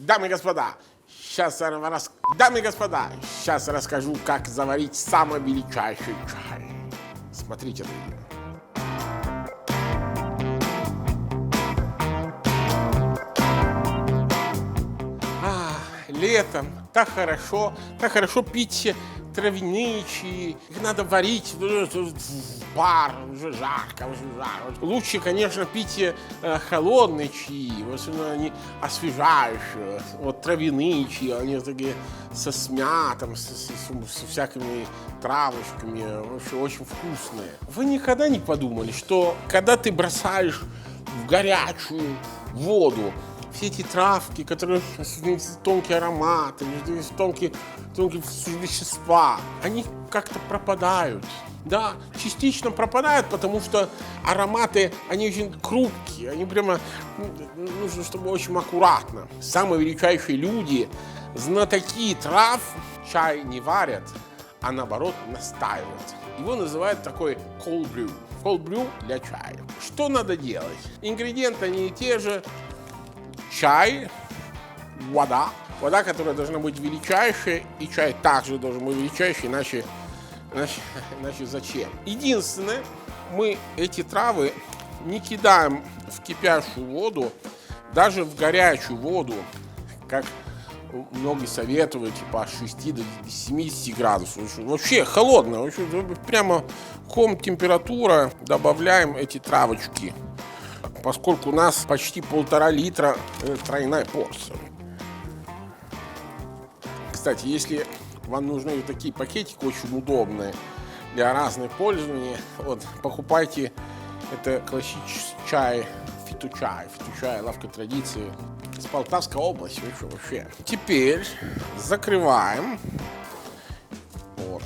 Дамы и господа, сейчас я вам рас... Дамы и господа, сейчас расскажу, как заварить самый величайший чай. Смотрите на видео. А, летом так хорошо, так хорошо пить травяные чаи. Их надо варить ну, в пар, уже жарко, уже жарко. Лучше, конечно, пить э, холодные чаи, в основном они освежающие. Вот травяные чаи, они такие со смятом, со, со- со всякими травочками, вообще очень вкусные. Вы никогда не подумали, что когда ты бросаешь в горячую воду все эти травки, которые с- тонкие ароматы, тонкие, тонкие вещества, они как-то пропадают. Да, частично пропадают, потому что ароматы, они очень хрупкие, они прямо, нужно, чтобы очень аккуратно. Самые величайшие люди, знатоки трав, чай не варят, а наоборот настаивают. Его называют такой cold brew. Cold brew для чая. Что надо делать? Ингредиенты они те же, чай, вода. Вода, которая должна быть величайшая, и чай также должен быть величайший, иначе, иначе, иначе зачем? Единственное, мы эти травы не кидаем в кипящую воду, даже в горячую воду, как многие советуют, типа от 6 до 70 градусов. Вообще холодно, прямо ком температура, добавляем эти травочки поскольку у нас почти полтора литра э, тройная порция. Кстати, если вам нужны вот такие пакетики очень удобные для разных пользований, вот покупайте это классический чай, фитучай, фитучай, лавка традиции с Полтавской области, вообще, вообще. Теперь закрываем, вот,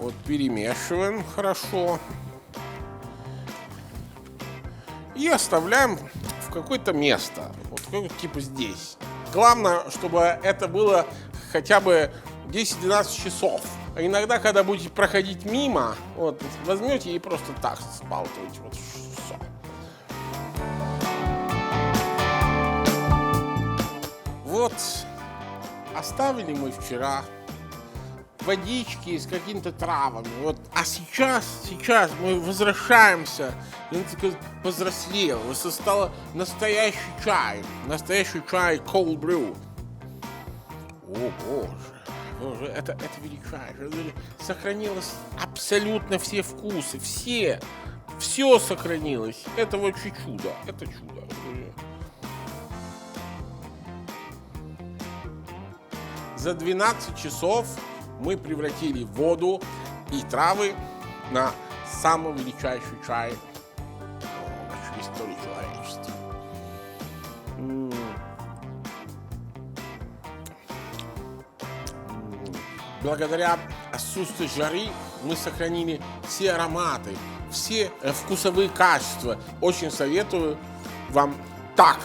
вот перемешиваем хорошо и оставляем в какое-то место, вот типа здесь. Главное, чтобы это было хотя бы 10-12 часов. А иногда, когда будете проходить мимо, вот, возьмете и просто так сбалтываете. Вот, всё. Вот, оставили мы вчера водички с какими-то травами. Вот. А сейчас, сейчас мы возвращаемся, такой повзрослел, уже стало настоящий чай, настоящий чай cold brew. О, боже, боже, это, это. Это Сохранилось абсолютно все вкусы, все, все сохранилось. Это вообще чудо, это чудо. За 12 часов мы превратили воду и травы на самый величайший чай в нашей истории человечества. Благодаря отсутствию жары мы сохранили все ароматы, все э, вкусовые качества. Очень советую вам так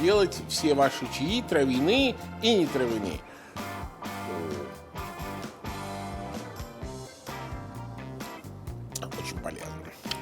делать все ваши чаи, травяные и не травяные. trabalhando.